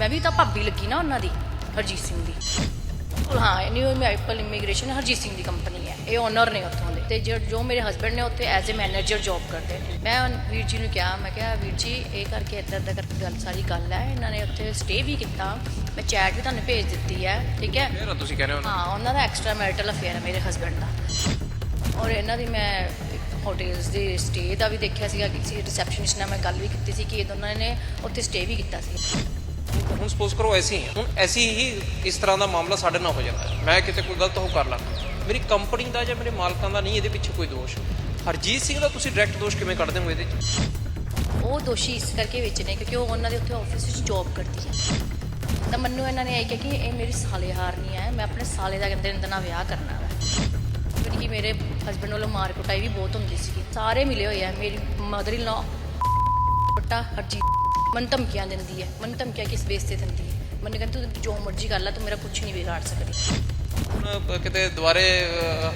ਮੈਂ ਵੀ ਤਾਂ ਭਾਬੀ ਲੱਗੀ ਨਾ ਉਹਨਾਂ ਦੀ ਹਰਜੀਤ ਸਿੰਘ ਦੀ। ਹਾਂ New Maple Immigration Harjeet Singh ਦੀ ਕੰਪਨੀ ਹੈ। ਇਹ ਓਨਰ ਨੇ ਉੱਥੋਂ ਦੇ। ਤੇ ਜੋ ਮੇਰੇ ਹਸਬੰਡ ਨੇ ਉੱਥੇ ਐਜ਼ ਅ ਮੈਨੇਜਰ ਜੌਬ ਕਰਦੇ ਨੇ। ਮੈਂ ਵੀਰ ਜੀ ਨੂੰ ਕਿਹਾ ਮੈਂ ਕਿਹਾ ਵੀਰ ਜੀ ਇਹ ਕਰਕੇ ਇੱਦਾਂ ਇੱਦਾਂ ਕਰਕੇ ਗੱਲ ਸਾਰੀ ਗੱਲ ਹੈ ਇਹਨਾਂ ਨੇ ਉੱਥੇ ਸਟੇ ਵੀ ਕੀਤਾ। ਮੈਂ ਚੈਟ ਵੀ ਤੁਹਾਨੂੰ ਭੇਜ ਦਿੱਤੀ ਹੈ ਠੀਕ ਹੈ? ਫੇਰ ਤੁਸੀਂ ਕਹਿੰਦੇ ਹੋ ਨਾ। ਹਾਂ ਉਹਨਾਂ ਦਾ ਐਕਸਟਰਾ ਮੈਰਿਟਲ ਅਫੇਅਰ ਹੈ ਮੇਰੇ ਹਸਬੰਡ ਦਾ। ਔਰ ਇਹਨਾਂ ਦੀ ਮੈਂ ਹੋਟਲਸ ਦੇ ਸਟੇ ਦਾ ਵੀ ਦੇਖਿਆ ਸੀਗਾ ਕਿਸੇ ਰਿਸੈਪਸ਼ਨਿਸਟ ਨਾਲ ਮੈਂ ਗੱਲ ਵੀ ਕੀਤੀ ਸੀ ਕਿ ਇਹ ਦੋਨਾਂ ਨੇ ਉੱਥੇ ਸਟੇ ਵੀ ਕੀਤਾ ਸੀ। ਹੁਣ ਸਪੋਜ਼ ਕਰੋ ਐਸੀ ਹੈ। ਹੁਣ ਐਸੀ ਹੀ ਇਸ ਤਰ੍ਹਾਂ ਦਾ ਮਾਮਲਾ ਸਾਡੇ ਨਾਲ ਹੋ ਜਾਂਦਾ। ਮੈਂ ਕਿਤੇ ਕੋਈ ਗਲਤ ਹੋ ਕਰ ਲਾਂ। ਮੇਰੀ ਕੰਪਨੀ ਦਾ ਜਾਂ ਮੇਰੇ ਮਾਲਕਾਂ ਦਾ ਨਹੀਂ, ਇਹਦੇ ਪਿੱਛੇ ਕੋਈ ਦੋਸ਼। ਹਰਜੀਤ ਸਿੰਘ ਦਾ ਤੁਸੀਂ ਡਾਇਰੈਕਟ ਦੋਸ਼ ਕਿਵੇਂ ਕੱਢਦੇ ਹੋ ਇਹਦੇ 'ਚ? ਉਹ ਦੋਸ਼ੀ ਇਸ ਕਰਕੇ ਵਿੱਚ ਨੇ ਕਿਉਂਕਿ ਉਹ ਉਹਨਾਂ ਦੇ ਉੱਥੇ ਆਫਿਸ ਵਿੱਚ ਜੌਬ ਕਰਦੀ ਹੈ। ਤਾਂ ਮੈਨੂੰ ਇਹਨਾਂ ਨੇ ਇਹ ਕਿਹਾ ਕਿ ਇਹ ਮੇਰੀ ਸਾਲੇ ਹਾਰਨੀ ਹੈ, ਮੈਂ ਆਪਣੇ ਸਾਲੇ ਦਾ ਕਹਿੰਦੇ ਇਹਦੇ ਨਾਲ ਵਿਆਹ ਕਰਨਾ ਹੈ ਕਿ ਮੇਰੇ ਹਸਬੰਡ ਵੱਲੋਂ ਮਾਰ ਕੁਟਾਈ ਵੀ ਬਹੁਤ ਹੁੰਦੀ ਸੀ ਸਾਰੇ ਮਿਲੇ ਹੋਏ ਆ, ਮੇਰੀ ਮਦਰ ਇਨ ਲਾ ਬਟਾ ਹਰਜੀਤ। ਮਨ ਧਮਕੀਆਂ ਦਿੰਦੀ ਹੈ ਮਨ ਧਮਕੀਆਂ ਕਿਸ ਬੇਸ ਤੇ ਦਿੰਦੀ ਹੈ? ਮੈਨੂੰ ਕਹਿੰਦੀ ਤੂੰ ਜੋ ਮਰਜ਼ੀ ਕਰ ਲੈ ਤੂੰ ਮੇਰਾ ਕੁਝ ਨਹੀਂ ਵਿਗਾੜ ਸਕਦੀ। ਹੁਣ ਕਿਤੇ ਦੁਬਾਰੇ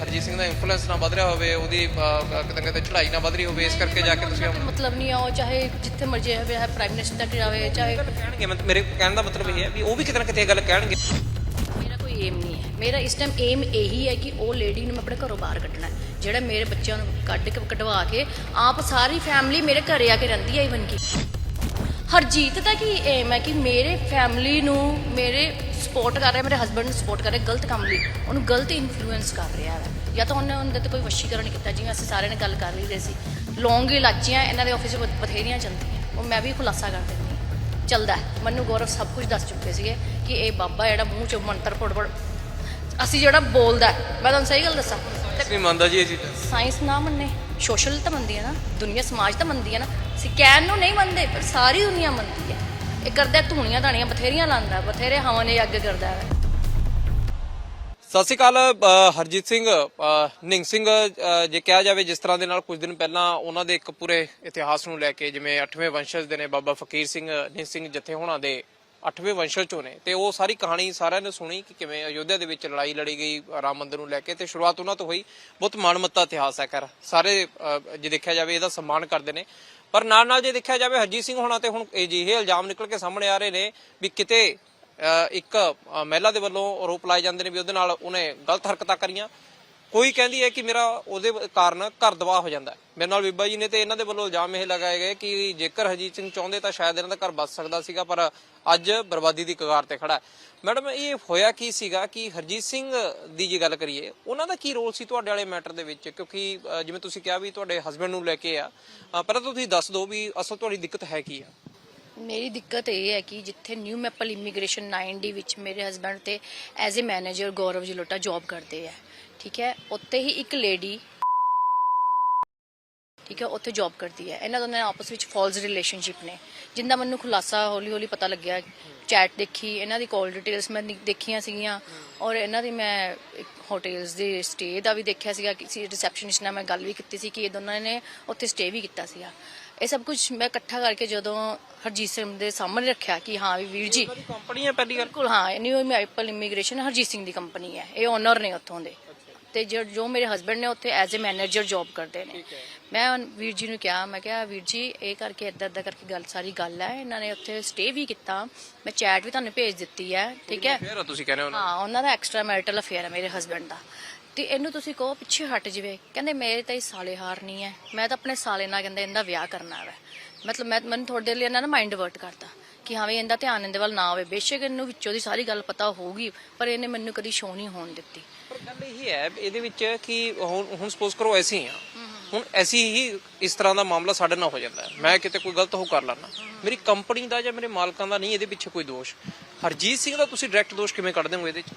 ਹਰਜੀਤ ਸਿੰਘ ਦਾ ਇਨਫਲੂਐਂਸ ਨਾ ਵਧ ਰਿਹਾ ਹੋਵੇ ਉਹਦੀ ਕਿਤੇ ਕਿਤੇ ਚੜ੍ਹਾਈ ਨਾ ਵਧ ਰਹੀ ਹੋਵੇ ਇਸ ਕਰਕੇ ਜਾ ਕੇ ਤੁਸੀਂ ਮਤਲਬ ਨਹੀਂ ਆ ਉਹ ਚਾਹੇ ਜਿੱਥੇ ਮਰਜ਼ੀ ਹੋਵੇ ਹੈ ਪ੍ਰਾਈਮ ਮਿਨਿਸਟਰ ਤੱਕ ਜਾਵੇ ਚਾਹੇ ਕਹਿਣਗੇ ਮੇਰੇ ਕਹਿਣ ਦਾ ਮਤਲਬ ਇਹ ਹੈ ਵੀ ਉਹ ਵੀ ਕਿਤੇ ਨਾ ਕਿਤੇ ਇਹ ਗੱਲ ਕਹਿਣਗੇ। ਮੇਰਾ ਕੋਈ ਏਮ ਨਹੀਂ ਹੈ। ਮੇਰਾ ਇਸ ਟਾਈਮ ਏਮ ਇਹੀ ਹੈ ਕਿ ਉਹ ਲੇਡੀ ਨੂੰ ਮੈਂ ਆਪਣੇ ਘਰੋਂ ਬਾਹਰ ਕੱਢਣਾ ਹੈ। ਜਿਹੜੇ ਮੇਰੇ ਬੱਚਿਆਂ ਨੂੰ ਕੱਢ ਕੇ ਕਢਵਾ ਕੇ ਆਪ ਸਾਰੀ ਫੈਮਿਲੀ ਮੇਰੇ ਘਰੇ ਆ ਕੇ ਰਹਿੰਦੀ ਹੈ ਇਵਨ ਕਿ ਹਰਜੀਤ ਦਾ ਕੀ ਏਮ ਹੈ ਕਿ ਮੇਰੇ ਫੈਮਿਲੀ ਨੂੰ ਮੇਰੇ ਸਪੋਰਟ ਕਰ ਰਿਹਾ ਮੇਰੇ ਹਸਬੰਡ ਨੂੰ ਸਪੋਰਟ ਕਰ ਰਿਹਾ ਗਲਤ ਕੰਮ ਲਈ। ਉਹਨੂੰ ਗਲਤ ਇਨਫਲੂਐਂਸ ਕਰ ਰਿਹਾ ਹੈ। ਜਾਂ ਤਾਂ ਉਹਨੇ ਉਹਦੇ ਤੇ ਕੋਈ ਵਸ਼ੀਕਰਨ ਕੀਤਾ ਜਿਵੇਂ ਅਸੀਂ ਸਾਰਿਆਂ ਨੇ ਗੱਲ ਕਰ ਲਈ ਰਹੇ ਸੀ। ਲੌਂਗ ਇਲਾਚੀਆਂ ਇਹਨਾਂ ਦੇ ਆਫਿਸ ਵਿੱਚ ਬਥੇਰੀਆਂ ਚੱਲਦੀਆਂ। ਉਹ ਮੈਂ ਵੀ ਖੁਲਾਸਾ ਕਰ ਦਿੰਦੀ ਹਾਂ। ਚੱਲਦਾ। ਮੈਨੂੰ ਗੌਰਵ ਸਭ ਕੁਝ ਦੱਸ ਚੁੱਕੇ ਸੀਗੇ ਕਿ ਇਹ ਬਾਬਾ ਜਿਹੜਾ ਮੂੰਹ ਚੋਂ ਮੰਤਰ ਪੜਪੜ ਅਸੀਂ ਜਿਹੜਾ ਬੋਲਦਾ ਮੈਂ ਤੁਹਾਨੂੰ ਸਹੀ ਗੱਲ ਦੱਸਾਂ? ਮੰਨਦਾ ਜੀ ਇਹ ਚੀਜ਼ ਸਾਇੰਸ ਨਾ ਮੰਨੇ। ਸੋਸ਼ਲ ਤਾਂ ਮੰਨਦੀ ਹੈ ਨਾ, ਦੁਨੀਆ ਸਮਾਜ ਤਾਂ ਮੰਨਦੀ ਹੈ ਨਾ। ਸਿਕੈਨ ਨੂੰ ਨਹੀਂ ਮੰਨਦੇ, ਪਰ ਸਾਰੀ ਦੁਨੀਆ ਮੰਨਦੀ ਹੈ ਇਹ ਕਰਦਾ ਧੂਣੀਆਂ ਧਾਣੀਆਂ, ਬਥੇਰੀਆਂ ਲਾਉਂਦਾ, ਬਥੇਰੇ ਹਵਾਂ ਨੇ ਅੱਗ ਕਰਦਾ ਹੈ। ਸਤਿ ਸ਼੍ਰੀ ਅਕਾਲ ਹਰਜੀਤ ਸਿੰਘ ਨਿੰਗ ਸਿੰਘ ਜੇ ਕਿਹਾ ਜਾਵੇ ਜਿਸ ਤਰ੍ਹਾਂ ਦੇ ਨਾਲ ਕੁਝ ਦਿਨ ਪਹਿਲਾਂ ਉਹਨਾਂ ਦੇ ਇੱਕ ਪੂਰੇ ਇਤਿਹਾਸ ਨੂੰ ਲੈ ਕੇ, ਜਿਵੇਂ 8ਵੇਂ ਵੰਸ਼ਜ ਦੇ ਨੇ ਬਾਬਾ ਫਕੀਰ ਸਿੰਘ ਨਿੰਗ ਸਿੰਘ ਜਥੇ ਹੋਣਾ ਦੇ 8ਵੇਂ ਵੰਸ਼ਜ ਚੋਂ ਨੇ। ਤੇ ਉਹ ਸਾਰੀ ਕਹਾਣੀ ਸਾਰਿਆਂ ਨੇ ਸੁਣੀ ਕਿ ਕਿਵੇਂ ਅਯੋਧਿਆ ਦੇ ਵਿੱਚ ਲੜਾਈ ਲੜੀ ਗਈ, ਰਾਮ ਮੰਦਿਰ ਨੂੰ ਲੈ ਕੇ ਤੇ ਸ਼ੁਰੂਆਤ ਉਹਨਾਂ ਤੋਂ ਹੋਈ। ਬਹੁਤ ਮਾਣਮੱਤਾ ਇਤਿਹਾਸ ਹੈ ਕਰ ਸਾਰੇ ਜੇ ਦੇਖਿਆ ਜਾਵੇ ਇਹਦਾ ਸਨਮਾਨ ਕਰਦੇ ਨੇ। ਪਰ ਨਾਲ ਨਾਲ ਜੇ ਦੇਖਿਆ ਜਾਵੇ ਹਰਜੀਤ ਸਿੰਘ ਹੋਣਾ ਤੇ ਹੁਣ ਅਜਿਹੇ ਇਲਜ਼ਾਮ ਨਿਕਲ ਕੇ ਸਾਹਮਣੇ ਆ ਰਹੇ ਨੇ ਵੀ ਕਿਤੇ ਇੱਕ ਮਹਿਲਾ ਦੇ ਵੱਲੋਂ ਆਰੋਪ ਲਾਏ ਜਾਂਦੇ ਨੇ ਵੀ ਉਹਦੇ ਨਾਲ ਉਹਨੇ ਗਲਤ ਹਰਕਤਾਂ ਕਰੀਆਂ। ਕੋਈ ਕਹਿੰਦੀ ਹੈ ਕਿ ਮੇਰਾ ਉਹਦੇ ਕਾਰਨ ਘਰ ਦਵਾ ਹੋ ਜਾਂਦਾ ਮੇਰੇ ਨਾਲ ਬੀਬਾ ਜੀ ਨੇ ਤੇ ਇਹਨਾਂ ਦੇ ਵੱਲੋਂ ਇਲਜ਼ਾਮ ਇਹ ਲਗਾਏ ਗਏ ਕਿ ਜੇਕਰ ਹਰਜੀਤ ਸਿੰਘ ਚਾਹੁੰਦੇ ਤਾਂ ਸ਼ਾਇਦ ਇਹਨਾਂ ਦਾ ਘਰ ਬਚ ਸਕਦਾ ਸੀਗਾ, ਪਰ ਅੱਜ ਬਰਬਾਦੀ ਦੀ ਕਗਾਰ ਤੇ ਖੜਾ ਹੈ। ਮੈਡਮ ਇਹ ਹੋਇਆ ਕੀ ਸੀਗਾ ਕਿ ਹਰਜੀਤ ਸਿੰਘ ਦੀ ਜੇ ਗੱਲ ਕਰੀਏ ਉਹਨਾਂ ਦਾ ਕੀ ਰੋਲ ਸੀ ਤੁਹਾਡੇ ਵਾਲੇ ਮੈਟਰ ਦੇ ਵਿੱਚ? ਕਿਉਂਕਿ ਜਿਵੇਂ ਤੁਸੀਂ ਕਿਹਾ ਵੀ ਤੁਹਾਡੇ ਹਸਬੰਡ ਨੂੰ ਲੈ ਕੇ ਆ ਅ, ਤੁਸੀਂ ਦੱਸ ਦਿਓ ਵੀ ਅਸਲ ਤੁਹਾਡੀ ਦਿੱਕਤ ਹੈ ਕੀ ਆ? ਮੇਰੀ ਦਿੱਕਤ ਇਹ ਹੈ ਕਿ ਜਿੱਥੇ ਨਿਊ ਮੈਪਲ ਇਮੀਗ੍ਰੇਸ਼ਨ 9D ਵਿੱਚ ਮੇਰੇ ਹਸਬੰਡ ਤੇ as a manager Gaurav Jalota job ਕਰਦੇ ਆ ਠੀਕ ਹੈ? ਉੱਤੇ ਹੀ ਇੱਕ ਲੇਡੀ ਠੀਕ ਹੈ ਉੱਥੇ ਜੌਬ ਕਰਦੀ ਹੈ। ਇਹਨਾਂ ਦੋਨਾਂ ਦੇ ਆਪਸ ਵਿੱਚ ਫਾਲਸ ਰਿਲੇਸ਼ਨਸ਼ਿਪ ਨੇ। ਜਿੰਦਾ ਮੈਨੂੰ ਖੁਲਾਸਾ ਹੌਲੀ ਹੌਲੀ ਪਤਾ ਲੱਗਿਆ ਚੈਟ ਦੇਖੀ ਇਹਨਾਂ ਦੀ ਕਾਲ ਡਿਟੇਲਸ ਮੈਂ ਦੇਖੀਆਂ ਸੀਗੀਆਂ ਔਰ ਇਹਨਾਂ ਦੀ ਮੈਂ ਹੋਟਲਸ ਦੇ ਸਟੇ ਦਾ ਵੀ ਦੇਖਿਆ ਸੀਗਾ ਕਿਸੇ ਰਿਸੈਪਸ਼ਨਿਸਟ ਨਾਲ ਮੈਂ ਗੱਲ ਵੀ ਕੀਤੀ ਸੀ ਕਿ ਇਹ ਦੋਨਾਂ ਨੇ ਉੱਥੇ ਸਟੇ ਵੀ ਕੀਤਾ ਸੀਗਾ। ਇਹ ਸਭ ਕੁਝ ਮੈਂ ਇਕੱਠਾ ਕਰਕੇ ਜਦੋਂ ਹਰਜੀਤ ਸਿੰਘ ਦੇ ਸਾਹਮਣੇ ਰੱਖਿਆ ਕਿ ਹਾਂ ਵੀ ਵੀਰ ਜੀ ਕੰਪਨੀ ਹੈ ਪਹਿਲੀ ਗੱਲ। ਬਿਲਕੁਲ ਹਾਂ New Maple Immigration Harjeet Singh ਦੀ ਕੰਪਨੀ ਹੈ ਇਹ ਓਨਰ ਨੇ ਉੱਥੋਂ ਦੇ। ਤੇ ਜੋ ਜੋ ਮੇਰੇ ਹਸਬੰਡ ਨੇ ਉੱਥੇ ਐਜ਼ ਅ ਮੈਨੇਜਰ ਜੌਬ ਕਰਦੇ ਨੇ। ਮੈਂ ਵੀਰ ਜੀ ਨੂੰ ਕਿਹਾ ਮੈਂ ਕਿਹਾ ਵੀਰ ਜੀ ਇਹ ਕਰਕੇ ਇੱਦਾਂ ਇੱਦਾਂ ਕਰਕੇ ਗੱਲ ਸਾਰੀ ਗੱਲ ਹੈ ਇਹਨਾਂ ਨੇ ਉੱਥੇ ਸਟੇ ਵੀ ਕੀਤਾ। ਮੈਂ ਚੈਟ ਵੀ ਤੁਹਾਨੂੰ ਭੇਜ ਦਿੱਤੀ ਹੈ ਠੀਕ ਹੈ? ਫੇਰ ਤੁਸੀਂ ਕਹਿੰਦੇ ਹੋ ਹਾਂ ਉਹਨਾਂ ਦਾ ਐਕਸਟਰਾ ਮੈਰਿਟਲ ਅਫੇਅਰ ਹੈ ਮੇਰੇ ਹਸਬੰਡ ਦਾ। ਤੇ ਇਹਨੂੰ ਤੁਸੀਂ ਕਹੋ ਪਿੱਛੇ ਹਟ ਜਵੇ। ਕਹਿੰਦੇ ਮੇਰੇ ਤਾਂ ਇਹ ਸਾਲੇ ਹਾਰ ਨਹੀਂ ਹੈ। ਮੈਂ ਤਾਂ ਆਪਣੇ ਸਾਲੇ ਨਾਲ ਕਹਿੰਦੇ ਇਹਦਾ ਵਿਆਹ ਕਰਨਾ ਹੈ ਮਤਲਬ ਮੈਂ ਮੈਨੂੰ ਥੋੜੇ ਦੇਰ ਲਈ ਇਹਨਾਂ ਨੇ ਮਾਈਂਡ ਡਿਵਰਟ ਕਰਤਾ ਕਿ ਹਾਂ ਵੀ ਇਹਦਾ ਧਿਆਨ ਇਹਦੇ ਵੱਲ ਨਾ ਹੋਵੇ। ਬੇਸ਼ੱਕ ਇਹਨੂੰ ਵਿੱਚੋਂ ਦੀ ਸਾਰੀ ਗੱਲ ਪਤਾ ਹੋਊਗੀ ਪਰ ਇਹਨੇ ਮੈਨੂੰ ਕਦੀ ਸ਼ੋਅ ਨਹੀਂ ਹੋਣ ਦਿੱਤੀ। ਗੱਲ ਇਹ ਹੈ, ਇਹਦੇ ਵਿੱਚ ਕਿ ਹੁਣ ਹੁਣ ਸਪੋਜ਼ ਕਰੋ ਐਸੀ ਆ। ਹੁਣ ਐਸੀ ਹੀ ਇਸ ਤਰ੍ਹਾਂ ਦਾ ਮਾਮਲਾ ਸਾਡੇ ਨਾਲ ਹੋ ਜਾਂਦਾ ਮੈਂ ਕਿਤੇ ਕੋਈ ਗਲਤ ਹੋ ਕਰ ਲੈਣਾ ਮੇਰੀ ਕੰਪਨੀ ਦਾ ਜਾਂ ਮੇਰੇ ਮਾਲਕਾਂ ਦਾ ਨਹੀਂ ਇਹਦੇ ਪਿੱਛੇ ਕੋਈ ਦੋਸ਼। ਹਰਜੀਤ ਸਿੰਘ ਦਾ ਤੁਸੀਂ ਡਾਇਰੈਕਟ ਦੋਸ਼ ਕਿਵੇਂ ਕੱਢਦੇ ਹੋ ਇਹਦੇ ਵਿੱਚ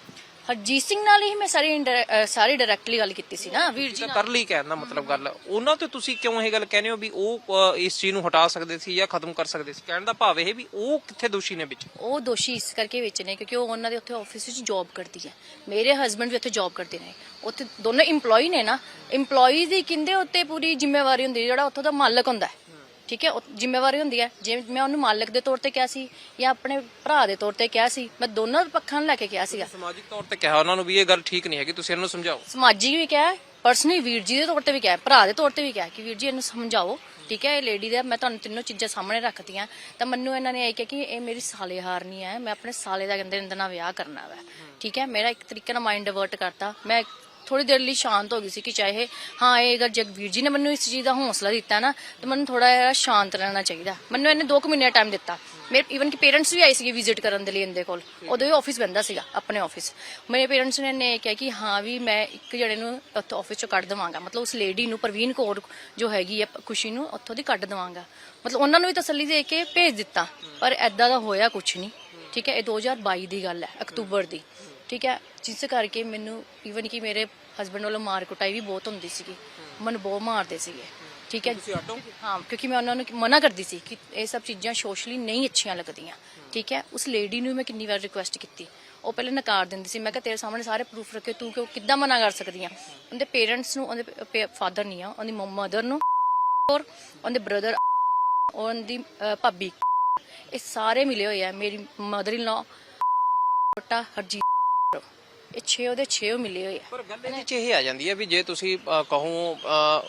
ਹਰਜੀਤ ਸਿੰਘ ਨਾਲ ਹੀ ਮੈਂ ਸਾਰੀ indir- ਅਹ ਸਾਰੀ ਡਾਇਰੈਕਟਲੀ ਗੱਲ ਕੀਤੀ ਸੀ ਨਾ। ਵੀਰ ਜੀ ਤਾਂ ਕਰ ਲਈ ਕਹਿਣ ਦਾ ਮਤਲਬ ਗੱਲ ਉਹਨਾਂ ਤੇ ਤੁਸੀਂ ਕਿਉਂ ਇਹ ਗੱਲ ਕਹਿੰਦੇ ਹੋ ਵੀ ਉਹ ਅ, ਇਸ ਚੀਜ਼ ਨੂੰ ਹਟਾ ਸਕਦੇ ਸੀ ਜਾਂ ਖਤਮ ਕਰ ਸਕਦੇ ਸੀ? ਕਹਿਣ ਦਾ ਭਾਵ ਇਹ ਵੀ ਉਹ ਕਿੱਥੇ ਦੋਸ਼ੀ ਨੇ ਵਿੱਚ? ਉਹ ਦੋਸ਼ੀ ਇਸ ਕਰਕੇ ਵਿੱਚ ਨੇ ਕਿਉਂਕਿ ਉਹ ਉਹਨਾਂ ਦੇ ਉੱਥੇ ਆਫਿਸ ਵਿੱਚ ਜੌਬ ਕਰਦੀ ਹੈ। ਮੇਰੇ ਹਸਬੰਡ ਵੀ ਉੱਥੇ ਜੌਬ ਕਰਦੇ ਨੇ। ਉੱਥੇ ਦੋਨੋਂ EMPLOYE ਨੇ ਨਾ। EMPLOYE ਦੀ ਕਿੰਦੇ ਉੱਤੇ ਪੂਰੀ ਜ਼ਿੰਮੇਵਾਰੀ ਹੁੰਦੀ ਹੈ ਜਿਹੜਾ ਉੱਥੋਂ ਦਾ ਮਾਲਕ ਹੁੰਦਾ ਹੈ। ਠੀਕ ਹੈ? ਉਹ ਜ਼ਿੰਮੇਵਾਰੀ ਹੁੰਦੀ ਹੈ। ਜੇ ਮੈਂ ਉਹਨੂੰ ਮਾਲਕ ਦੇ ਤੌਰ ਤੇ ਕਿਹਾ ਸੀ ਜਾਂ ਆਪਣੇ ਭਰਾ ਦੇ ਤੌਰ ਤੇ ਕਿਹਾ ਸੀ ਮੈਂ ਦੋਨੋਂ ਪੱਖਾਂ ਨੂੰ ਲੈ ਕੇ ਕਿਹਾ ਸੀਗਾ। ਸਮਾਜਿਕ ਤੌਰ ਤੇ ਕਿਹਾ ਉਹਨਾਂ ਨੂੰ ਵੀ ਇਹ ਗੱਲ ਠੀਕ ਨਹੀਂ ਹੈਗੀ ਤੁਸੀਂ ਇਹਨਾਂ ਨੂੰ ਸਮਝਾਓ। ਸਮਾਜਿਕ ਵੀ ਕਿਹਾ ਪਰਸਨਲੀ ਵੀਰ ਜੀ ਦੇ ਤੌਰ ਤੇ ਵੀ ਕਿਹਾ ਭਰਾ ਦੇ ਤੌਰ ਤੇ ਵੀ ਕਿਹਾ ਕਿ ਵੀਰ ਜੀ ਇਹਨੂੰ ਸਮਝਾਓ ਠੀਕ ਹੈ? ਇਹ ਲੇਡੀ ਦਾ ਮੈਂ ਤੁਹਾਨੂੰ ਤਿੰਨੋਂ ਚੀਜ਼ਾਂ ਸਾਹਮਣੇ ਰੱਖਤੀਆਂ ਤਾਂ ਮੈਨੂੰ ਇਹਨਾਂ ਨੇ ਇਹ ਕਿਹਾ ਕਿ ਇਹ ਮੇਰੀ ਸਾਲੇ ਹਾਰ ਨਹੀਂ ਹੈ ਮੈਂ ਆਪਣੇ ਸਾਲੇ ਦਾ ਕਹਿੰਦੇ ਇਹਦੇ ਨਾਲ ਵਿਆਹ ਕਰਨਾ ਵਾ। ਠੀਕ ਹੈ? ਮੇਰਾ ਇੱਕ ਤਰੀਕੇ ਨਾਲ ਮਾਈਂਡ ਡਿਵਰਟ ਕਰਤਾ। ਮੈਂ ਥੋੜੀ ਦੇਰ ਲਈ ਸ਼ਾਂਤ ਹੋ ਗਈ ਸੀ ਕਿ ਚਾਹੇ ਹਾਂ, ਇਹ ਅਗਰ ਜਗਵੀਰ ਜੀ ਨੇ ਮੈਨੂੰ ਇਸ ਚੀਜ਼ ਦਾ ਹੌਸਲਾ ਦਿੱਤਾ ਨਾ, ਤਾਂ ਮੈਨੂੰ ਥੋੜਾ ਜਿਹਾ ਸ਼ਾਂਤ ਰਹਿਣਾ ਚਾਹੀਦਾ। ਮੈਨੂੰ ਇਹਨੇ 2 ਮਹੀਨੇ ਟਾਈਮ ਦਿੱਤਾ। ਮੇਰੇ ਇਵਨ ਕਿ ਪੇਰੈਂਟਸ ਵੀ ਆਏ ਸੀਗੇ ਵਿਜ਼ਿਟ ਕਰਨ ਦੇ ਲਈ ਇਹਦੇ ਕੋਲ। ਉਦੋਂ ਹੀ ਆਫਿਸ ਬੰਦਾ ਸੀਗਾ, ਆਪਣੇ ਆਫਿਸ ਮੇਰੇ ਪੇਰੈਂਟਸ ਨੇ ਨੇ ਕਿਹਾ ਕਿ, ਹਾਂ ਵੀ ਮੈਂ ਇੱਕ ਜਣੇ ਨੂੰ ਉੱਥੋਂ ਆਫਿਸ ਚੋਂ ਕੱਢ ਦਵਾਂਗਾ। ਮਤਲਬ ਉਸ ਲੇਡੀ ਨੂੰ, ਪ੍ਰਵੀਨ ਕੌਰ ਜੋ ਹੈਗੀ ਹੈ ਖੁਸ਼ੀ ਨੂੰ ਉੱਥੋਂ ਦੀ ਕੱਢ ਦਵਾਂਗਾ। ਮਤਲਬ ਉਹਨਾਂ ਨੂੰ ਵੀ ਤਸੱਲੀ ਦੇ ਕੇ ਭੇਜ ਦਿੱਤਾ। ਪਰ ਐਦਾਂ ਦਾ ਹੋਇਆ ਕੁਝ ਨਹੀਂ। ਠੀਕ ਹੈ, ਇਹ 2022 ਦੀ ਗੱਲ ਹੈ, ਅਕਤੂਬਰ ਦੀ। ਠੀਕ ਹੈ? ਜਿਸ ਕਰਕੇ ਮੈਨੂੰ ਈਵਨ ਕਿ ਮੇਰੇ ਹਸਬੰਡ ਵੱਲੋਂ ਮਾਰ ਕੁਟਾਈ ਵੀ ਬਹੁਤ ਹੁੰਦੀ ਸੀਗੀ। ਮੈਨੂੰ ਬਹੁਤ ਮਾਰਦੇ ਸੀਗੇ। ਠੀਕ ਹੈ? ਤੁਸੀਂ ਆਟੋ? ਹਾਂ ਕਿਉਂਕਿ ਮੈਂ ਉਹਨਾਂ ਨੂੰ ਮਨਾ ਕਰਦੀ ਸੀ ਕਿ ਇਹ ਸਭ ਚੀਜ਼ਾਂ ਸੋਸ਼ਲੀ ਨਹੀਂ ਅੱਛੀਆਂ ਲੱਗਦੀਆਂ। ਠੀਕ ਹੈ? ਉਸ ਲੇਡੀ ਨੂੰ ਮੈਂ ਕਿੰਨੀ ਵਾਰ ਰਿਕੁਐਸਟ ਕੀਤੀ। ਉਹ ਪਹਿਲੇ ਨਕਾਰ ਦਿੰਦੀ ਸੀ। ਮੈਂ ਕਿਹਾ ਤੇਰੇ ਸਾਹਮਣੇ ਸਾਰੇ ਪ੍ਰੂਫ ਰੱਖੇ ਤੂੰ ਕਿਉਂ ਕਿੱਦਾਂ ਮਨਾ ਕਰ ਸਕਦੀ ਆ ਉਹਦੇ ਪੇਰੈਂਟਸ ਨੂੰ ਉਹਦੇ ਫਾਦਰ ਨਹੀਂ ਆ ਉਹਦੀ ਮਦਰ ਨੂੰ ਔਰ ਉਹਦੇ ਬ੍ਰਦਰ ਉਹਦੀ ਭਾਬੀ। ਇਹ ਸਾਰੇ ਮਿਲੇ ਹੋਏ ਆ। ਮੇਰੀ ਮਦਰ ਇਨ ਲਾ ਛੋਟਾ ਹਰਜੀਤ। ਇਹ 6 ਉਹਦੇ 6 ਮਿਲੇ ਹੋਏ ਆ। ਪਰ ਗੱਲ ਇਹਦੇ ਚ ਇਹ ਆ ਜਾਂਦੀ ਹੈ ਵੀ ਜੇ ਤੁਸੀਂ ਅ, ਕਹੋ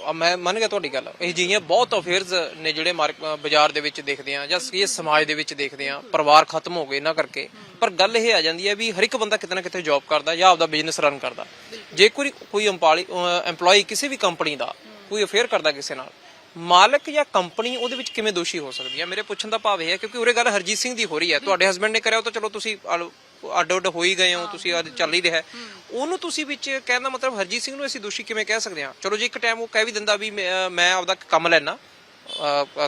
ਅ, ਮੈਂ ਮੰਨ ਗਿਆ ਤੁਹਾਡੀ ਗੱਲ। ਇਹ ਜਿਹੀਆਂ ਬਹੁਤ ਅਫੇਅਰਸ ਨੇ ਜਿਹੜੇ ਮਾਰਕ- ਅ, ਬਾਜ਼ਾਰ ਦੇ ਵਿੱਚ ਦੇਖਦੇ ਆ ਜਾਂ ਇਹ ਸਮਾਜ ਦੇ ਵਿੱਚ ਦੇਖਦੇ ਆ ਪਰਿਵਾਰ ਖਤਮ ਹੋ ਗਏ ਇਹਨਾਂ ਕਰਕੇ। ਪਰ ਗੱਲ ਇਹ ਆ ਜਾਂਦੀ ਹੈ ਵੀ ਹਰ ਇੱਕ ਬੰਦਾ ਕਿਤੇ ਨਾ ਕਿਤੇ ਜੌਬ ਕਰਦਾ ਜਾਂ ਆਪਦਾ ਬਿਜ਼ਨਸ ਰਨ ਕਰਦਾ। ਜੇ ਕੋਈ ਕੋਈ EMPLOYE ਕਿਸੇ ਵੀ ਕੰਪਨੀ ਦਾ ਕੋਈ ਅਫੇਅਰ ਕਰਦਾ ਕਿਸੇ ਨਾਲ ਮਾਲਕ ਜਾਂ ਕੰਪਨੀ ਉਹਦੇ ਵਿੱਚ ਕਿਵੇਂ ਦੋਸ਼ੀ ਹੋ ਸਕਦੀ ਹੈ? ਮੇਰੇ ਪੁੱਛਣ ਦਾ ਭਾਵ ਇਹ ਹੈ ਕਿਉਂਕਿ ਉਰੇ ਗੱਲ ਹਰਜੀਤ ਸਿੰਘ ਦੀ ਹੋ ਰਹੀ ਹੈ। ਤੁਹਾਡੇ ਹਸਬੰਡ ਨੇ ਕਰਿਆ ਉਹ ਤਾਂ ਚਲੋ ਤੁਸੀਂ ਅਲ- ਅੱਡ ਅੱਡ ਹੋ ਹੀ ਗਏ ਹੋ ਤੁਸੀਂ ਅੱਜ ਚੱਲ ਹੀ ਰਿਹਾ। ਉਹਨੂੰ ਤੁਸੀਂ ਵਿੱਚ ਕਹਿਣ ਦਾ ਮਤਲਬ ਹਰਜੀਤ ਸਿੰਘ ਨੂੰ ਅਸੀਂ ਦੋਸ਼ੀ ਕਿਵੇਂ ਕਹਿ ਸਕਦੇ ਹਾਂ? ਚਲੋ ਜੇ ਇੱਕ ਟਾਈਮ ਉਹ ਕਹਿ ਵੀ ਦਿੰਦਾ ਵੀ ਮੈਂ ਆਪਦਾ ਕੰਮ ਲੈਣਾ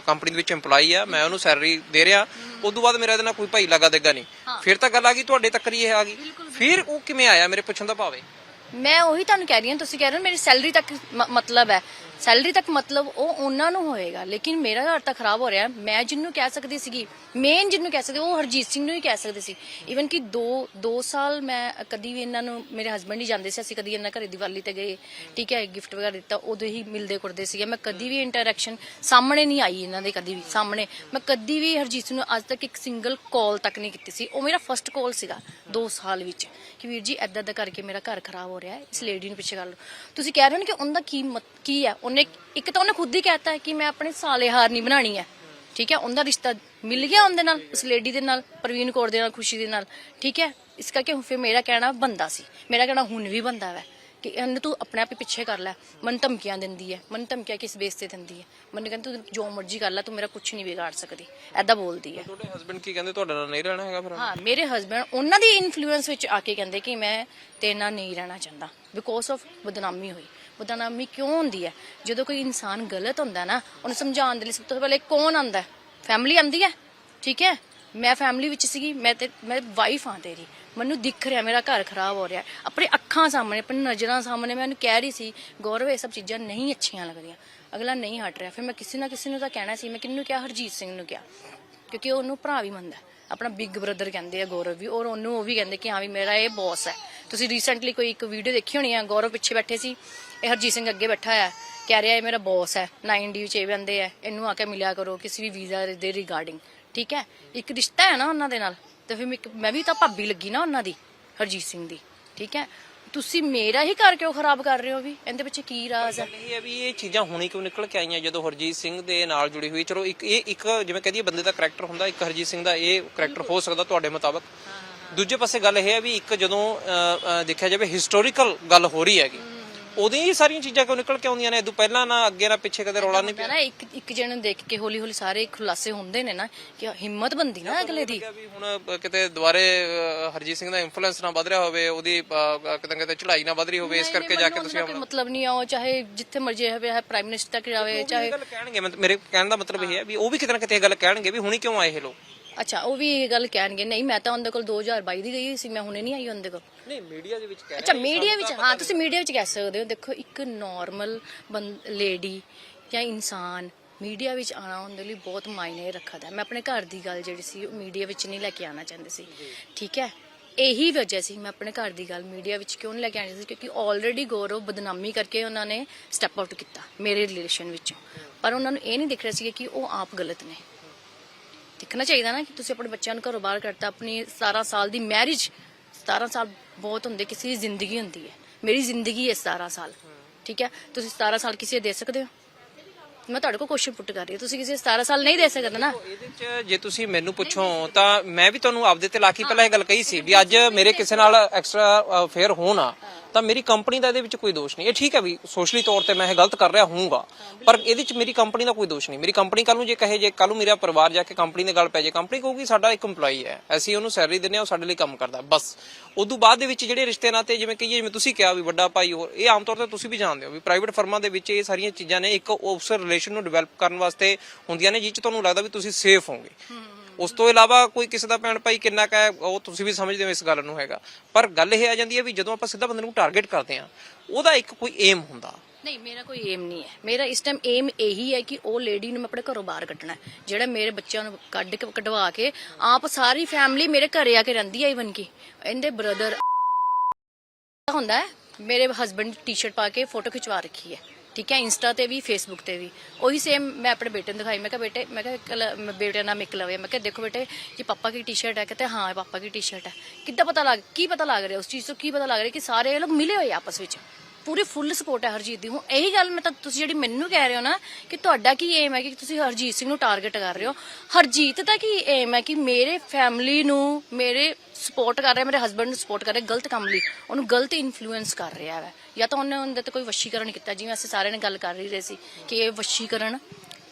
ਕੰਪਨੀ ਦੇ ਵਿੱਚ EMPLOYE ਆ ਮੈਂ ਉਹਨੂੰ ਸੈਲਰੀ ਦੇ ਰਿਹਾ ਉਸ ਤੋਂ ਬਾਅਦ ਮੇਰਾ ਇਹਦੇ ਨਾਲ ਕੋਈ ਭਾਈ ਲਗਾ ਦੇਗਾ ਨਹੀਂ। ਫਿਰ ਤਾਂ ਗੱਲ ਆ ਗਈ ਤੁਹਾਡੇ ਤੱਕ ਹੀ ਇਹ ਆ ਗਈ। ਫਿਰ ਉਹ ਕਿਵੇਂ ਆਇਆ ਮੇਰੇ ਪੁੱਛਣ ਦਾ ਭਾਵ? ਮੈਂ ਉਹੀ ਤੁਹਾਨੂੰ ਕਹਿ ਰਹੀ ਹਾਂ ਤੁਸੀਂ ਕਹਿ ਰਹੇ ਹੋ ਮੇਰੀ ਸੈਲਰੀ ਤੱਕ ਮਤਲਬ ਹੈ। ਸੈਲਰੀ ਤੱਕ ਮਤਲਬ ਉਹ ਉਹਨਾਂ ਨੂੰ ਹੋਏਗਾ, ਲੇਕਿਨ ਮੇਰਾ ਘਰ ਤਾਂ ਖਰਾਬ ਹੋ ਰਿਹਾ। ਮੈਂ ਜਿੰਨੂੰ ਕਹਿ ਸਕਦੀ ਸੀਗੀ ਮੇਨ ਜਿੰਨੂੰ ਕਹਿ ਸਕਦੇ, ਉਹ ਹਰਜੀਤ ਸਿੰਘ ਨੂੰ ਹੀ ਕਹਿ ਸਕਦੇ ਸੀ। ਇਵਨ ਕਿ 2 2 ਸਾਲ ਮੈਂ ਕਦੀ ਵੀ ਇਹਨਾਂ ਨੂੰ, ਮੇਰੇ ਹਸਬੰਡ ਹੀ ਜਾਂਦੇ ਸੀ, ਅਸੀਂ ਕਦੀ ਇਹਨਾਂ ਘਰੇ ਦੀਵਾਲੀ ਤੇ ਗਏ, ਠੀਕ ਹੈ ਗਿਫਟ ਵਗੈਰਾ ਦਿੱਤਾ, ਉਦੋਂ ਹੀ ਮਿਲਦੇ ਕੁਰਦੇ ਸੀਗੇ। ਮੈਂ ਕਦੀ ਵੀ ਇੰਟਰੈਕਸ਼ਨ ਸਾਹਮਣੇ ਨਹੀਂ ਆਈ ਇਹਨਾਂ ਦੇ ਕਦੀ ਵੀ, ਸਾਹਮਣੇ। ਮੈਂ ਕਦੀ ਵੀ ਹਰਜੀਤ ਸਿੰਘ ਨੂੰ ਅੱਜ ਤੱਕ ਇੱਕ ਸਿੰਗਲ ਕਾਲ ਤੱਕ ਨਹੀਂ ਕੀਤੀ ਸੀ। ਉਹ ਮੇਰਾ ਫਰਸਟ ਕਾਲ ਸੀਗਾ 2 ਸਾਲ ਵਿੱਚ। ਕਿ ਵੀਰ ਜੀ ਐਦਾਂ ਦਾ ਕਰਕੇ ਮੇਰਾ ਘਰ ਖਰਾਬ ਹੋ ਰਿਹਾ ਹੈ, ਇਸ ਲੇਡੀ ਨੂੰ ਪਿੱਛੇ ਕਰ ਲਓ। ਤੁਸੀਂ ਕਹਿ ਰਹੇ ਹੋ ਨਾ ਕਿ ਉਹਦਾ ਕੀ ਕੀ ਹੈ? ਉਹਨੇ ਇੱਕ ਤਾਂ ਉਹਨੇ ਖੁਦ ਹੀ ਕਹਿਤਾ ਕਿ ਮੈਂ ਆਪਣੇ ਸਾਲੇ ਹਾਰ ਨਹੀਂ ਬਣਾਣੀ ਹੈ। ਠੀਕ ਹੈ? ਉਹਦਾ ਰਿਸ਼ਤਾ ਮਿਲ ਗਿਆ ਉਹਦੇ ਨਾਲ ਉਸ ਲੇਡੀ ਦੇ ਨਾਲ ਪ੍ਰਵੀਨ ਕੌਰ ਦੇ ਨਾਲ ਖੁਸ਼ੀ ਦੇ ਨਾਲ। ਠੀਕ ਹੈ? ਇਸ ਕਰਕੇ ਹੁਣ ਫਿਰ ਮੇਰਾ ਕਹਿਣਾ ਬੰਦਾ ਸੀ। ਮੇਰਾ ਕਹਿਣਾ ਹੁਣ ਵੀ ਬੰਦਾ ਵੈ ਕਿ ਇਹਨੂੰ ਤੂੰ ਆਪਣੇ ਆਪ ਹੀ ਪਿੱਛੇ ਕਰ ਲੈ। ਮਨ ਧਮਕੀਆਂ ਦਿੰਦੀ ਹੈ। ਮਨ ਧਮਕੀਆਂ ਕਿਸ ਬੇਸ ਤੇ ਦਿੰਦੀ ਹੈ? ਮੈਨੂੰ ਕਹਿੰਦੀ ਤੂੰ ਜੋ ਮਰਜ਼ੀ ਕਰ ਲੈ ਤੂੰ ਮੇਰਾ ਕੁਝ ਨਹੀਂ ਵਿਗਾੜ ਸਕਦੀ। ਐਦਾਂ ਬੋਲਦੀ ਹੈ। ਤੁਹਾਡੇ ਹਸਬੰਡ ਕੀ ਕਹਿੰਦੇ? ਤੁਹਾਡੇ ਨਾਲ ਨਹੀਂ ਰਹਿਣਾ ਹੈਗਾ ਫਿਰ ਹਾਂ ਮੇਰੇ ਹਸਬੰਡ ਉਹਨਾਂ ਦੀ ਇਨਫਲੂਐਂਸ ਵਿੱਚ ਆ ਕੇ ਕਹਿੰਦੇ ਕਿ ਮੈਂ ਤੇਰੇ ਨਾਲ ਨਹੀਂ ਰਹਿਣਾ ਚਾਹੁੰਦਾ। ਬਿਕੋਜ਼ ਆਫ ਬਦਨਾਮੀ ਹੋਈ। ਬਦਨਾਮੀ ਕਿਉਂ ਹੁੰਦੀ ਹੈ? ਜਦੋਂ ਕੋਈ ਇਨਸਾਨ ਗਲਤ ਹੁੰਦਾ ਨਾ, ਉਹਨੂੰ ਸਮਝਾਉਣ ਦੇ ਲਈ ਸਭ ਤੋਂ ਪਹਿਲੇ ਕੌਣ ਆਂਦਾ ਫੈਮਿਲੀ ਆਂਦੀ ਹੈ? ਠੀਕ ਹੈ? ਮੈਂ ਫੈਮਿਲੀ ਵਿੱਚ ਸੀਗੀ, ਮੈਂ ਤੇ, ਮੈਂ ਵਾਈਫ ਆ ਤੇਰੀ। ਮੈਨੂੰ ਦਿਖ ਰਿਹਾ, ਮੇਰਾ ਘਰ ਖਰਾਬ ਹੋ ਰਿਹਾ। ਆਪਣੇ ਅੱਖਾਂ ਸਾਹਮਣੇ ਆਪਣੀ ਨਜ਼ਰਾਂ ਸਾਹਮਣੇ ਮੈਂ ਉਹਨੂੰ ਕਹਿ ਰਹੀ ਸੀ, ਗੌਰਵ, ਇਹ ਸਭ ਚੀਜ਼ਾਂ ਨਹੀਂ ਅੱਛੀਆਂ ਲੱਗਦੀਆਂ ਅਗਲਾ ਨਹੀਂ ਹਟ ਰਿਹਾ। ਫਿਰ ਮੈਂ ਕਿਸੇ ਨਾ ਕਿਸੇ ਨੂੰ ਤਾਂ ਕਹਿਣਾ ਸੀ, ਮੈਂ ਕਿਹਨੂੰ ਕਿਹਾ? ਹਰਜੀਤ ਸਿੰਘ ਨੂੰ ਕਿਹਾ। ਕਿਉਂਕਿ ਉਹਨੂੰ ਭਰਾ ਵੀ ਮੰਨਦਾ ਆਪਣਾ ਬਿਗ ਬ੍ਰਦਰ ਕਹਿੰਦੇ ਆ ਗੌਰਵ ਵੀ, ਔਰ ਉਹਨੂੰ ਉਹ ਵੀ ਕਹਿੰਦੇ ਕਿ ਹਾਂ ਵੀ ਮੇਰਾ ਇਹ ਬੌਸ ਹੈ। ਤੁਸੀਂ ਰੀਸੈਂਟਲੀ ਕੋਈ ਇੱਕ ਵੀਡੀਓ ਦੇਖੀ ਹੋਣੀ ਆ? ਗੌਰਵ ਪਿੱਛੇ ਬੈਠੇ ਸੀ, ਇਹ ਹਰਜੀਤ ਸਿੰਘ ਅੱਗੇ ਬੈਠਾ ਹੈ ਕਹਿ ਰਿਹਾ ਇਹ ਮੇਰਾ ਬੌਸ ਹੈ। 9D ਚ ਇਹ ਬੰਦੇ ਆ, ਇਹਨੂੰ ਆ ਕੇ ਮਿਲਿਆ ਕਰੋ ਕਿਸੇ ਵੀ ਵੀਜ਼ਾ ਦੇ ਰਿਗਾਰਡਿੰਗ ਠੀਕ ਹੈ? ਇੱਕ ਰਿਸ਼ਤਾ ਹੈ ਨਾ ਉਹਨਾਂ ਦੇ ਨਾਲ, ਤੇ ਫਿਰ ਮੈਂ ਵੀ ਤਾਂ ਭਾਬੀ ਲੱਗੀ ਨਾ ਉਹਨਾਂ ਦੀ, ਹਰਜੀਤ ਸਿੰਘ ਦੀ, ਠੀਕ ਹੈ? ਤੁਸੀਂ ਮੇਰਾ ਹੀ ਘਰ ਕਿਉਂ ਖਰਾਬ ਕਰ ਰਹੇ ਹੋ ਵੀ? ਇਹਦੇ ਪਿੱਛੇ ਕੀ ਰਾਜ਼ ਹੈ? ਇਹ ਹੈ ਵੀ ਇਹ ਚੀਜ਼ਾਂ ਹੁਣੇ ਕਿਉਂ ਨਿਕਲ ਕੇ ਆਈਆਂ? ਜਦੋਂ ਹਰਜੀਤ ਸਿੰਘ ਦੇ ਨਾਲ ਜੁੜੀ ਹੋਈ ਚਲੋ ਇੱਕ ਇਹ ਇੱਕ ਜਿਵੇਂ ਕਹਦੀਏ ਬੰਦੇ ਦਾ ਕੈਰੈਕਟਰ ਹੁੰਦਾ ਇੱਕ ਹਰਜੀਤ ਸਿੰਘ ਦਾ ਇਹ ਕੈਰੈਕਟਰ ਹੋ ਸਕਦਾ ਤੁਹਾਡੇ ਮੁਤਾਬਕ। ਦੂਜੇ ਪਾਸੇ ਗੱਲ ਇਹ ਹੈ ਵੀ ਇੱਕ ਜਦੋਂ ਦੇਖਿਆ ਜਾਵੇ ਹਿਸਟੋਰੀਕਲ ਗੱਲ ਹੋ ਰਹੀ ਹੈਗੀ। ਉਦੋਂ ਹੀ ਇਹ ਸਾਰੀਆਂ ਚੀਜ਼ਾਂ ਕਿਉਂ ਨਿਕਲ ਕੇ ਆਉਂਦੀਆਂ ਨੇ? ਇਦੋਂ ਪਹਿਲਾਂ ਨਾ ਅੱਗੇ ਨਾ ਪਿੱਛੇ ਕਦੇ ਰੌਲਾ ਨਹੀਂ ਨਾ ਇੱਕ ਇੱਕ ਜਣੇ ਨੂੰ ਦੇਖ ਕੇ ਹੌਲੀ ਹੌਲੀ ਸਾਰੇ ਖੁਲਾਸੇ ਹੁੰਦੇ ਨੇ ਨਾ ਕਿ ਹਿੰਮਤ ਬੰਦੀ ਨਾ ਅਗਲੇ ਦੀ। ਪਿਆ ਵੀ ਹੁਣ ਕਿਤੇ ਦੁਬਾਰੇ ਹਰਜੀਤ ਸਿੰਘ ਦਾ ਇਨਫਲੂਐਂਸ ਨਾ ਵਧ ਰਿਹਾ ਹੋਵੇ ਉਹਦੀ ਕਿਤੇ ਕਿਤੇ ਚੜ੍ਹਾਈ ਨਾ ਵਧ ਰਹੀ ਹੋਵੇ ਇਸ ਕਰਕੇ ਜਾ ਕੇ ਤੁਸੀਂ ਕੋਈ ਮਤਲਬ ਨਹੀਂ ਆ ਉਹ ਚਾਹੇ ਜਿੱਥੇ ਮਰਜ਼ੀ ਹੋਵੇ ਹੈ ਪ੍ਰਾਈਮ ਮਿਨਿਸਟਰ ਤੱਕ ਜਾਵੇ ਚਾਹੇ ਕਹਿਣਗੇ ਮੇਰੇ ਕਹਿਣ ਦਾ ਮਤਲਬ ਇਹ ਹੈ ਵੀ ਉਹ ਵੀ ਕਿਤੇ ਨਾ ਕਿਤੇ ਇਹ ਗੱਲ ਕਹਿਣਗੇ ਵੀ ਹੁਣੀ ਕਿਉਂ ਆਏ ਇਹ ਲੋਕ? ਅੱਛਾ ਉਹ ਵੀ ਇਹ ਗੱਲ ਕਹਿਣਗੇ ਨਹੀਂ ਮੈਂ ਤਾਂ ਉਹਦੇ ਕੋਲ 2022 ਦੀ ਗਈ ਸੀ ਮੈਂ ਹੁਣੇ ਨਹੀਂ ਆਈ ਉਹਦੇ ਕੋਲ। ਨਹੀਂ ਮੀਡੀਆ ਦੇ ਵਿੱਚ ਕਹਿ ਅੱਛਾ ਮੀਡੀਆ ਵਿੱਚ ਹਾਂ ਤੁਸੀਂ ਮੀਡੀਆ ਵਿੱਚ ਕਹਿ ਸਕਦੇ ਹੋ। ਦੇਖੋ ਇੱਕ ਨਾਰਮਲ ਲੇਡੀ ਜਾਂ ਇਨਸਾਨ ਮੀਡੀਆ ਵਿੱਚ ਆਣਾ ਉਹਦੇ ਲਈ ਬਹੁਤ ਮਾਇਨੇ ਰੱਖਦਾ। ਮੈਂ ਆਪਣੇ ਘਰ ਦੀ ਗੱਲ ਜਿਹੜੀ ਸੀ ਉਹ ਮੀਡੀਆ ਵਿੱਚ ਨਹੀਂ ਲੈ ਕੇ ਆਣਾ ਚਾਹੁੰਦੀ ਸੀ। ਠੀਕ ਹੈ? ਇਹੀ ਵਜ੍ਹਾ ਸੀ ਮੈਂ ਆਪਣੇ ਘਰ ਦੀ ਗੱਲ ਮੀਡੀਆ ਵਿੱਚ ਕਿਉਂ ਨਹੀਂ ਲੈ ਕੇ ਆਣੀ ਸੀ? ਕਿਉਂਕਿ ਆਲਰੇਡੀ ਗੌਰਵ ਬਦਨਾਮੀ ਕਰਕੇ ਉਹਨਾਂ ਨੇ ਸਟੈਪ ਆਊਟ ਕੀਤਾ ਮੇਰੇ ਰਿਲੇਸ਼ਨ ਵਿੱਚੋਂ। ਪਰ ਉਹਨਾਂ ਨੂੰ ਇਹ ਨਹੀਂ ਦਿਖ ਰਿਹਾ ਸੀ ਕਿ ਉਹ ਆਪ ਗਲਤ ਨੇ। ਦੇਖਣਾ ਚਾਹੀਦਾ ਨਾ ਕਿ ਤੁਸੀਂ ਆਪਣੇ ਬੱਚਿਆਂ ਨੂੰ ਘਰੋਂ ਬਾਹਰ ਕੱਢਤਾ ਆਪਣੀ 17 ਸਾਲ ਦੀ ਮੈਰਿਜ 17 ਸਾਲ ਬਹੁਤ ਹੁੰਦੇ, ਕਿਸੇ ਦੀ ਜ਼ਿੰਦਗੀ ਹੁੰਦੀ ਹੈ। ਮੇਰੀ ਜ਼ਿੰਦਗੀ ਹੈ 17 ਸਾਲ। ਠੀਕ ਹੈ? ਤੁਸੀਂ 17 ਸਾਲ ਕਿਸੇ ਦੇ ਸਕਦੇ ਹੋ? ਮੈਂ ਤੁਹਾਡੇ ਕੋਲ ਕੁਐਸਚਨ ਪੁੱਟ ਕਰ ਰਹੀ ਹਾਂ। ਤੁਸੀਂ ਕਿਸੇ 17 ਸਾਲ ਨਹੀਂ ਦੇ ਸਕਦੇ ਨਾ। ਇਹਦੇ ਚ ਜੇ ਤੁਸੀਂ ਮੈਨੂੰ ਪੁੱਛੋ, ਤਾਂ ਮੈਂ ਵੀ ਤੁਹਾਨੂੰ ਆਪਦੇ ਤੇ ਲਾ ਕੇ ਪਹਿਲਾਂ ਇਹ ਗੱਲ ਕਹੀ ਸੀ ਵੀ ਅੱਜ ਮੇਰੇ ਕਿਸੇ ਨਾਲ ਐਕਸਟਰਾ ਫੇਅਰ ਹੋਣਾ। ਤਾਂ ਮੇਰੀ ਕੰਪਨੀ ਦਾ ਇਹਦੇ ਵਿੱਚ ਕੋਈ ਦੋਸ਼ ਨਹੀਂ। ਇਹ ਠੀਕ ਹੈ ਵੀ ਸੋਸ਼ਲੀ ਤੌਰ ਤੇ ਮੈਂ ਇਹ ਗਲਤ ਕਰ ਰਿਹਾ ਹੋਊਗਾ, ਪਰ ਇਹਦੇ ਵਿੱਚ ਮੇਰੀ ਕੰਪਨੀ ਦਾ ਕੋਈ ਦੋਸ਼ ਨਹੀਂ। ਮੇਰੀ ਕੰਪਨੀ ਕੱਲ ਨੂੰ ਜੇ ਕਹੇ, ਜੇ ਕੱਲ ਨੂੰ ਮੇਰਾ ਪਰਿਵਾਰ ਜਾ ਕੇ ਕੰਪਨੀ ਦੇ ਗੱਲ ਪੈ ਜੇ, ਕੰਪਨੀ ਕਹੂਗੀ ਸਾਡਾ ਇੱਕ EMPLOYE ਹੈ, ਅਸੀਂ ਉਹਨੂੰ ਸੈਲਰੀ ਦਿੰਦੇ ਹਾਂ, ਉਹ ਸਾਡੇ ਲਈ ਕੰਮ ਕਰਦਾ, ਬਸ। ਉਦੋਂ ਬਾਅਦ ਦੇ ਵਿੱਚ ਜਿਹੜੇ ਰਿਸ਼ਤੇ ਨਾਤੇ ਜਿਵੇਂ ਕਹੀਏ, ਜਿਵੇਂ ਤੁਸੀਂ ਕਿਹਾ ਵੀ ਵੱਡਾ ਭਾਈ ਹੋਰ, ਇਹ ਆਮ ਤੌਰ ਤੇ ਤੁਸੀਂ ਵੀ ਜਾਣਦੇ ਹੋ ਵੀ ਪ੍ਰਾਈਵੇਟ ਫਰਮਾਂ ਦੇ ਵਿੱਚ ਇਹ ਸਾਰੀਆਂ ਚੀਜ਼ਾਂ ਨੇ, ਇੱਕ ਉਸ ਰਿਲੇਸ਼ਨ ਨੂੰ ਡਿਵੈਲਪ ਕਰਨ ਵਾਸਤੇ ਹੁੰਦੀਆਂ ਨੇ, ਜਿਹ ਚ ਤੁਹਾਨੂੰ ਲੱਗਦਾ ਵੀ ਤੁਸੀਂ ਸੇਫ ਹੋਗੇ ਉਸ ਤੋਂ ਇਲਾਵਾ ਕੋਈ ਕਿਸੇ ਦਾ ਭੈਣ ਭਾਈ ਕਿੰਨਾ ਕਾ ਉਹ ਤੁਸੀਂ ਵੀ ਸਮਝਦੇ ਹੋ ਇਸ ਗੱਲ ਨੂੰ ਹੈਗਾ। ਪਰ ਗੱਲ ਇਹ ਆ ਜਾਂਦੀ ਹੈ ਵੀ ਜਦੋਂ ਆਪਾਂ ਸਿੱਧਾ ਬੰਦੇ ਨੂੰ ਟਾਰਗੇਟ ਕਰਦੇ ਆ ਉਹਦਾ ਇੱਕ ਕੋਈ ਏਮ ਹੁੰਦਾ। ਨਹੀਂ, ਮੇਰਾ ਕੋਈ ਏਮ ਨਹੀਂ ਹੈ। ਮੇਰਾ ਇਸ ਟਾਈਮ ਏਮ ਇਹੀ ਹੈ ਕਿ ਉਹ ਲੇਡੀ ਨੂੰ ਮੈਂ ਆਪਣੇ ਘਰੋਂ ਬਾਹਰ ਕੱਢਣਾ ਹੈ, ਜਿਹੜਾ ਮੇਰੇ ਬੱਚਿਆਂ ਨੂੰ ਕੱਢ ਕੇ ਕਢਵਾ ਕੇ ਆਪ ਸਾਰੀ ਫੈਮਿਲੀ ਮੇਰੇ ਘਰੇ ਆ ਕੇ ਰਹਿੰਦੀ ਹੈ ਇਵਨ ਕਿ ਇਹਦੇ ਬ੍ਰਦਰ ਹੁੰਦਾ ਹੈ, ਮੇਰੇ ਹਸਬੰਡ ਟੀ-ਸ਼ਰਟ ਪਾ ਕੇ ਫੋਟੋ ਖਿਚਵਾ ਰੱਖੀ ਹੈ। ਠੀਕ ਹੈ ਇੰਸਟਾ ਤੇ ਵੀ ਫੇਸਬੁੱਕ ਤੇ ਵੀ। ਉਹੀ ਸੇਮ ਮੈਂ ਆਪਣੇ ਬੇਟੇ ਨੂੰ ਦਿਖਾਈ, ਮੈਂ ਕਿਹਾ, ਬੇਟੇ, ਮੈਂ ਕਿਹਾ ਕਲ- ਮੈਂ ਬੇਟੇ ਦਾ ਨਾਮ ਇਕਲਵ ਹੈ ਮੈਂ ਕਿਹਾ, ਦੇਖੋ ਬੇਟੇ ਇਹ ਪਾਪਾ ਕੀ ਟੀ-ਸ਼ਰਟ ਹੈ? ਕਹਿੰਦੇ, ਹਾਂ ਇਹ ਪਾਪਾ ਕੀ ਟੀ-ਸ਼ਰਟ ਹੈ। ਕਿੱਦਾਂ ਪਤਾ ਲੱਗ, ਕੀ ਪਤਾ ਲੱਗ ਰਿਹਾ ਉਸ ਚੀਜ਼ ਤੋਂ, ਕੀ ਪਤਾ ਲੱਗ ਰਿਹਾ ਕਿ ਸਾਰੇ ਇਹ ਲੋਕ ਮਿਲੇ ਹੋਏ ਆ ਆਪਸ ਵਿੱਚ। ਪੂਰੀ ਫੁੱਲ ਸਪੋਰਟ ਹੈ ਹਰਜੀਤ ਦੀ। ਹੁਣ ਇਹੀ ਗੱਲ ਮੈਂ ਤਾਂ ਤੁਸੀਂ ਜਿਹੜੀ ਮੈਨੂੰ ਕਹਿ ਰਹੇ ਹੋ ਨਾ ਕਿ ਤੁਹਾਡਾ ਕੀ ਏਮ ਹੈ ਕਿ ਤੁਸੀਂ ਹਰਜੀਤ ਸਿੰਘ ਨੂੰ ਟਾਰਗੇਟ ਕਰ ਰਹੇ ਹੋ। ਹਰਜੀਤ ਦਾ ਕੀ ਏਮ ਹੈ ਕਿ ਮੇਰੇ ਫੈਮਿਲੀ ਨੂੰ, ਮੇਰੇ ਸਪੋਰਟ ਕਰ ਰਿਹਾ, ਮੇਰੇ ਹਸਬੰਡ ਨੂੰ ਸਪੋਰਟ ਕਰ ਰਿਹਾ ਗਲਤ ਕੰਮ ਲਈ। ਉਹਨੂੰ ਗਲਤ ਇਨਫਲੂਐਂਸ ਕਰ ਰਿਹਾ ਹੈ। ਜਾਂ ਤਾਂ ਉਹਨੇ ਉਹਦੇ ਤੇ ਕੋਈ ਵਸ਼ੀਕਰਨ ਕੀਤਾ, ਜਿਵੇਂ ਅਸੀਂ ਸਾਰਿਆਂ ਨੇ ਗੱਲ ਕਰ ਰਹੀ ਰਹੇ ਸੀ ਕਿ ਇਹ ਵਸ਼ੀਕਰਨ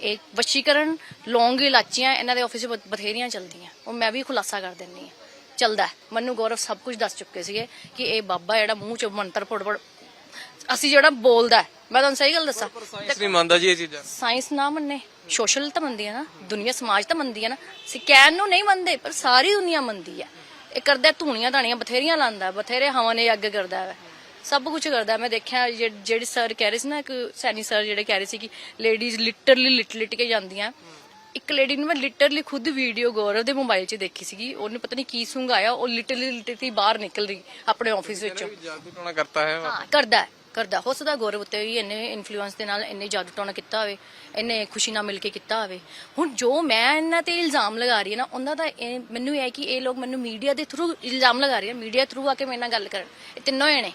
ਇਹ ਵਸ਼ੀਕਰਨ ਲੌਂਗ ਇਲਾਚੀਆਂ ਇਹਨਾਂ ਦੇ ਆਫਿਸ 'ਚ ਬਥੇਰੀਆਂ ਚੱਲਦੀਆਂ। ਉਹ ਮੈਂ ਵੀ ਖੁਲਾਸਾ ਕਰ ਦਿੰਨੀ ਆ ਚੱਲਦਾ ਮੈਨੂੰ ਗੌਰਵ ਸਭ ਕੁਝ ਦੱਸ ਚੁੱਕੇ ਸੀਗੇ ਕਿ ਇਹ ਬਾਬਾ ਜਿਹੜਾ ਮੂੰਹ 'ਚ ਮੰਤਰ ਫੜ ਫੜ ਅਸੀਂ ਜਿਹੜਾ ਬੋਲਦਾ ਮੈਂ ਤੁਹਾਨੂੰ ਸਹੀ ਗੱਲ ਦੱਸਾਂ। ਸਾਇੰਸ ਨਹੀਂ ਮੰਨਦਾ ਜੀ ਇਹ ਚੀਜ਼ਾਂ। ਸਾਇੰਸ ਨਾ ਮੰਨੇ ਸੋਸ਼ਲ ਤਾਂ ਮੰਨਦੀ ਹੈ ਨਾ ਦੁਨੀਆ ਸਮਾਜ ਤਾਂ ਮੰਨਦੀ ਹੈ ਨਾ। ਸਿਕੈਨ ਨੂੰ ਨਹੀਂ ਮੰਨਦੇ ਪਰ ਸਾਰੀ ਦੁਨੀਆ ਮੰਨਦੀ ਹੈ ਇਹ ਕਰਦਾ ਧੂਣੀਆਂ ਧਾਣੀਆਂ ਬਥੇਰੀਆਂ ਲਾਂਦਾ ਬਥੇਰੇ ਹਵਾਂ ਨੇ ਅੱਗ ਕਰਦਾ ਹੈ। ਸਭ ਕੁਝ ਕਰਦਾ। ਮੈਂ ਦੇਖਿਆ ਜਿਹੜੀ ਸਰ ਕਹਿ ਰਹੇ ਸੀ ਨਾ ਕਿ ਸੈਨੀ ਸਰ ਜਿਹੜੇ ਕਹਿ ਰਹੇ ਸੀ ਕਿ ਲੇਡੀਜ਼ ਲਿਟਰਲੀ ਲਿਟ ਲਿਟ ਕੇ ਜਾਂਦੀਆਂ। ਇੱਕ ਲੇਡੀ ਨੂੰ ਮੈਂ ਲਿਟਰਲੀ ਖੁਦ ਵੀਡੀਓ ਗੌਰਵ ਦੇ ਮੋਬਾਈਲ 'ਚ ਦੇਖੀ ਸੀਗੀ। ਉਹਨੇ ਪਤਾ ਨਹੀਂ ਕੀ ਸੁੰਘ ਆਇਆ ਉਹ ਲਿਟਰਲੀ ਲਿਟਰਲੀ ਬਾਹਰ ਨਿਕਲ ਰਹੀ ਆਪਣੇ ਆਫਿਸ ਵਿੱਚੋਂ। ਜਾਦੂ ਟੋਣਾ ਕਰਤਾ ਹੈ ਹਾਂ ਕਰਦਾ ਹੈ, ਕਰਦਾ, ਹੋ ਸਕਦਾ ਗੌਰਵ ਉੱਤੇ ਵੀ ਇੰਨੇ ਇਨਫਲੂਐਂਸ ਦੇ ਨਾਲ ਇੰਨੇ ਜਾਦੂ ਟੋਣਾ ਕੀਤਾ ਹੋਵੇ, ਇੰਨੇ ਖੁਸ਼ੀ ਨਾਲ ਮਿਲ ਕੇ ਕੀਤਾ ਹੋਵੇ। ਹੁਣ ਜੋ ਮੈਂ ਇਹਨਾਂ ਤੇ ਇਲਜ਼ਾਮ ਲਗਾ ਰਹੀ ਹਾਂ ਨਾ, ਉਹਨਾਂ ਦਾ ਇਹ- ਮੈਨੂੰ ਇਹ ਹੈ ਕਿ ਇਹ ਲੋਕ ਮੈਨੂੰ ਮੀਡੀਆ ਦੇ ਥਰੂ ਇਲਜ਼ਾਮ ਲਗਾ ਰਹੇ ਆ ਮੀਡੀਆ ਥਰੂ ਆ ਕੇ ਮੇਰੇ ਨਾਲ ਗੱਲ ਕਰਨ। ਇਹ ਤਿੰਨੋਂ ਜਣੇ।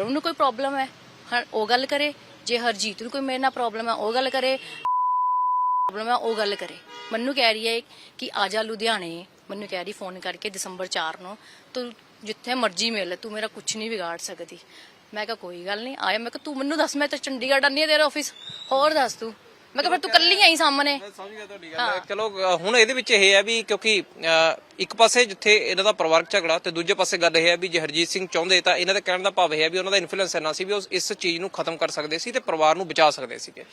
ਉਹਨੂੰ ਕੋਈ ਪ੍ਰੋਬਲਮ ਹੈ? ਹਰ ਉਹ ਗੱਲ ਕਰੇ। ਜੇ ਹਰਜੀਤ ਨੂੰ ਕੋਈ ਮੇਰੇ ਨਾਲ ਪ੍ਰੋਬਲਮ ਹੈ, ਉਹ ਗੱਲ ਕਰੇ। ਪ੍ਰੋਬਲਮ ਹੈ, ਉਹ ਗੱਲ ਕਰੇ। ਮੈਨੂੰ ਕਹਿ ਰਹੀ ਹੈ ਕਿ ਆ ਜਾ ਲੁਧਿਆਣੇ। ਮੈਨੂੰ ਕਹਿ ਰਹੀ ਫੋਨ ਕਰਕੇ ਦਸੰਬਰ 4 ਨੂੰ। ਤੂੰ ਜਿੱਥੇ ਮਰਜ਼ੀ ਮਿਲ ਤੂੰ ਮੇਰਾ ਕੁਝ ਨਹੀਂ ਵਿਗਾੜ ਸਕਦੀ। ਮੈਂ ਕਿਹਾ ਕੋਈ ਗੱਲ ਨਹੀਂ ਆਇਆ। ਮੈਂ ਕਿਹਾ ਤੂੰ ਮੈਨੂੰ ਦੱਸ ਮੈਂ ਤਾਂ ਚੰਡੀਗੜ੍ਹ ਆਨੀ ਹੈ ਤੇਰਾ ਆਫਿਸ ਹੋਰ ਦੱਸ ਤੂੰ। ਮੈਂ ਕਿਹਾ ਫਿਰ ਤੂੰ ਕੱਲੀ ਆਈ ਸਾਹਮਣੇ। ਮੈਂ ਸਮਝ ਗਿਆ ਤੁਹਾਡੀ ਗੱਲ। ਚਲੋ ਅ, ਹੁਣ ਇਹਦੇ ਵਿੱਚ ਇਹ ਹੈ ਵੀ ਕਿਉਂਕਿ ਅ, ਇੱਕ ਪਾਸੇ ਜਿੱਥੇ ਇਹਨਾਂ ਦਾ ਪਰਿਵਾਰਕ ਝਗੜਾ ਤੇ ਦੂਜੇ ਪਾਸੇ ਗੱਲ ਇਹ ਹੈ ਵੀ ਜੇ ਹਰਜੀਤ ਸਿੰਘ ਚਾਹੁੰਦੇ ਤਾਂ ਇਹਨਾਂ ਦਾ ਕਹਿਣ ਦਾ ਭਾਵ ਇਹ ਹੈ ਵੀ ਉਹਨਾਂ ਦਾ ਇਨਫਲੂਐਂਸ ਇੰਨਾ ਸੀ ਵੀ ਉਹ ਇਸ ਚੀਜ਼ ਨੂੰ ਖਤਮ ਕਰ ਸਕਦੇ ਸੀ ਤੇ ਪਰਿਵਾਰ ਨੂੰ ਬਚਾ ਸਕਦੇ ਸੀਗੇ।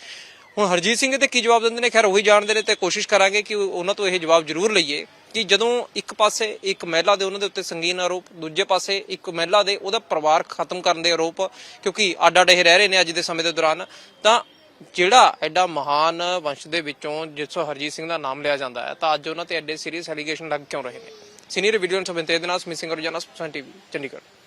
ਹੁਣ ਹਰਜੀਤ ਸਿੰਘ ਤੇ ਕੀ ਜਵਾਬ ਦਿੰਦੇ ਨੇ? ਖੈਰ ਉਹੀ ਜਾਣਦੇ ਨੇ ਤੇ ਕੋਸ਼ਿਸ਼ ਕਰਾਂਗੇ ਕਿ ਉਹਨਾਂ ਤੋਂ ਇਹ ਜਵਾਬ ਜ਼ਰੂਰ ਲਈਏ। ਕਿ ਜਦੋਂ ਇੱਕ ਪਾਸੇ ਇੱਕ ਮਹਿਲਾ ਦੇ ਉਹਨਾਂ ਦੇ ਉੱਤੇ ਸੰਗੀਨ ਆਰੋਪ, ਦੂਜੇ ਪਾਸੇ ਇੱਕ ਮਹਿਲਾ ਦੇ ਉਹਦਾ ਪਰਿਵਾਰ ਖਤਮ ਕਰਨ ਦੇ ਆਰੋਪ, ਕਿਉਂਕਿ ਅੱਡ ਅੱਡ ਇਹ ਰਹਿ ਰਹੇ ਨੇ ਅੱਜ ਦੇ ਸਮੇਂ ਦੇ ਦੌਰਾਨ, ਤਾਂ ਜਿਹੜਾ ਐਡਾ ਮਹਾਨ ਵੰਸ਼ ਦੇ ਵਿੱਚੋਂ ਜਿਸ ਹਰਜੀਤ ਸਿੰਘ ਦਾ ਨਾਮ ਲਿਆ ਜਾਂਦਾ ਹੈ, ਤਾਂ ਅੱਜ ਉਹਨਾਂ ਤੇ ਐਡੇ ਸੀਰੀਅਸ ਐਲੀਗੇਸ਼ਨ ਲੱਗ ਕਿਉਂ ਰਹੇ ਨੇ? ਸੀਨੀਅਰ ਵੀਡੀਓ ਨੂੰ ਸਬੰਧੇ ਦੇ ਨਾਲ ਸਮਿਸਿੰਗ ਰੋਜ਼ਾਨਾ ਸਪੋਕਸਨ ਟੀਵੀ, ਚੰਡੀਗੜ੍ਹ।